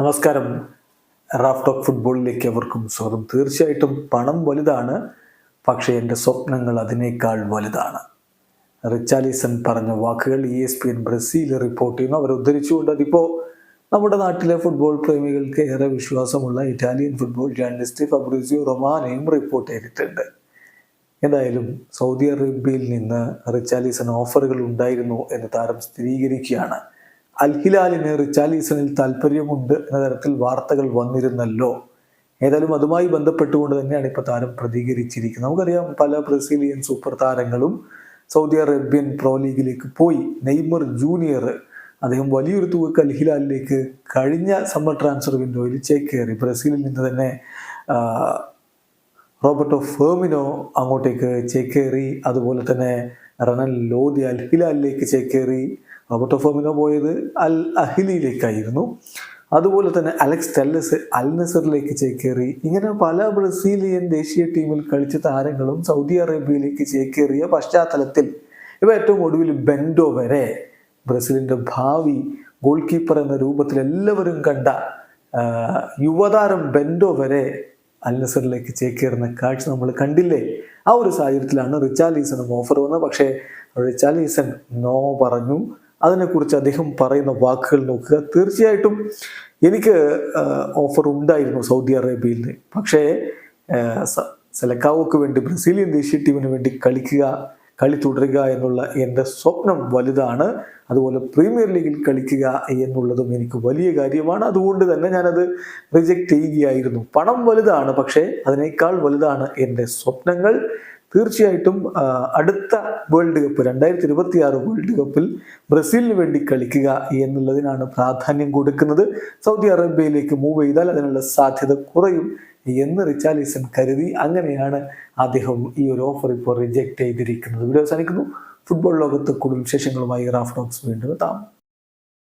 നമസ്കാരം. Raf talk ഫുട്ബോളിലേക്ക് അവർക്കും സ്വാഗതം. തീർച്ചയായിട്ടും പണം വലുതാണ് പക്ഷേ എന്റെ സ്വപ്നങ്ങൾ അതിനേക്കാൾ വലുതാണ്. റിച്ചാലിസൺ പറഞ്ഞ വാക്കുകൾ E S P N Brazil report ചെയ്യുന്നു. അവർ ഉദ്ധരിച്ചുകൊണ്ട് അതിപ്പോൾ നമ്മുടെ നാട്ടിലെ ഫുട്ബോൾ പ്രേമികൾക്ക് ഏറെ വിശ്വാസമുള്ള ഇറ്റാലിയൻ ഫുട്ബോൾ ജേർണലിസ്റ്റ് ഫബ്രിസിയോ റൊമാനയും റിപ്പോർട്ട് ചെയ്തിട്ടുണ്ട്. എന്തായാലും സൗദി അറേബ്യയിൽ നിന്ന് റിച്ചാലിസൺ ഓഫറുകൾ ഉണ്ടായിരുന്നു എന്ന് താരം സ്ഥിരീകരിക്കുകയാണ്. അൽ റിച്ചാലീസണിൽ താല്പര്യമുണ്ട് എന്ന തരത്തിൽ വാർത്തകൾ വന്നിരുന്നല്ലോ. ഏതായാലും അതുമായി ബന്ധപ്പെട്ടുകൊണ്ട് തന്നെയാണ് ഇപ്പോൾ താരം പ്രതികരിച്ചിരിക്കുന്നത്. നമുക്കറിയാം പല ബ്രസീലിയൻ സൂപ്പർ താരങ്ങളും സൗദി അറേബ്യൻ പ്രോ ലീഗിലേക്ക് പോയി. നെയ്മർ ജൂനിയർ അദ്ദേഹം വലിയൊരു തുകക്ക് അൽഹിലാലിലേക്ക് കഴിഞ്ഞ സമ്മർ ട്രാൻസ്ഫർ വിൻഡോയിൽ ചേക്കേറി ബ്രസീലിൽ നിന്ന് തന്നെ റോബർട്ടോ ഫേമിനോ അങ്ങോട്ടേക്ക് ചേക്കേറി. അതുപോലെ തന്നെ റണൽ ലോദി അൽഹിലാലിലേക്ക് ചേക്കേറി. റോബർട്ടോ ഫോമിനോ പോയത് അൽ അഹിലിയിലേക്കായിരുന്നു. അതുപോലെ തന്നെ അലക്സ് ടെല്ലസ് അൽ നസറിലേക്ക് ചേക്കേറി. ഇങ്ങനെ പല ബ്രസീലിയൻ ദേശീയ ടീമിൽ കളിച്ച താരങ്ങളും സൗദി അറേബ്യയിലേക്ക് ചേക്കേറിയ പശ്ചാത്തലത്തിൽ ഇവ ഏറ്റവും ഒടുവിൽ ബെൻഡോ വരെ ബ്രസീലിന്റെ ഭാവി ഗോൾ കീപ്പർ എന്ന രൂപത്തിൽ എല്ലാവരും കണ്ട യുവതാരം ബെൻഡോ വരെ അൽ നസറിലേക്ക് ചേക്കേറുന്ന കാഴ്ച നമ്മൾ കണ്ടില്ലേ? ആ ഒരു സാഹചര്യത്തിലാണ് റിച്ചാലീസണും ഓഫർ വന്നത്. പക്ഷേ റിച്ചാലീസൺ നോ പറഞ്ഞു. അതിനെക്കുറിച്ച് അദ്ദേഹം പറയുന്ന വാക്കുകൾ നോക്കുക. തീർച്ചയായിട്ടും എനിക്ക് ഓഫർ ഉണ്ടായിരുന്നു സൗദി അറേബ്യയിൽ നിന്ന്. പക്ഷേ സെലക്കാവോക്ക് വേണ്ടി ബ്രസീലിയൻ ദേശീയ ടീമിന് വേണ്ടി കളിക്കുക കളി തുടരുക എന്നുള്ള എന്റെ സ്വപ്നം വലുതാണ്. അതുപോലെ പ്രീമിയർ ലീഗിൽ കളിക്കുക എന്നുള്ളതും എനിക്ക് വലിയ കാര്യമാണ്. അതുകൊണ്ട് തന്നെ ഞാനത് റിജക്റ്റ് ചെയ്യുകയായിരുന്നു. പണം വലുതാണ് പക്ഷേ അതിനേക്കാൾ വലുതാണ് എന്റെ സ്വപ്നങ്ങൾ. തീർച്ചയായിട്ടും അടുത്ത വേൾഡ് കപ്പ് രണ്ടായിരത്തി ഇരുപത്തി ആറ് വേൾഡ് കപ്പിൽ ബ്രസീലിന് വേണ്ടി കളിക്കുക എന്നുള്ളതിനാണ് പ്രാധാന്യം കൊടുക്കുന്നത്. സൗദി അറേബ്യയിലേക്ക് മൂവ് ചെയ്താൽ അതിനുള്ള സാധ്യത കുറയും എന്ന് റിച്ചാലിസൺ കരുതി അങ്ങനെയാണ് അദ്ദേഹം ഈ ഒരു ഓഫർ ഇപ്പോൾ റിജക്റ്റ് ചെയ്തിരിക്കുന്നത്. വീഡിയോ അവസാനിക്കുന്നു. ഫുട്ബോൾ ലോകത്ത് കൂടുതൽ വിശേഷങ്ങളുമായി റാഫ് ഡോക്സ് വീണ്ടും എത്താം.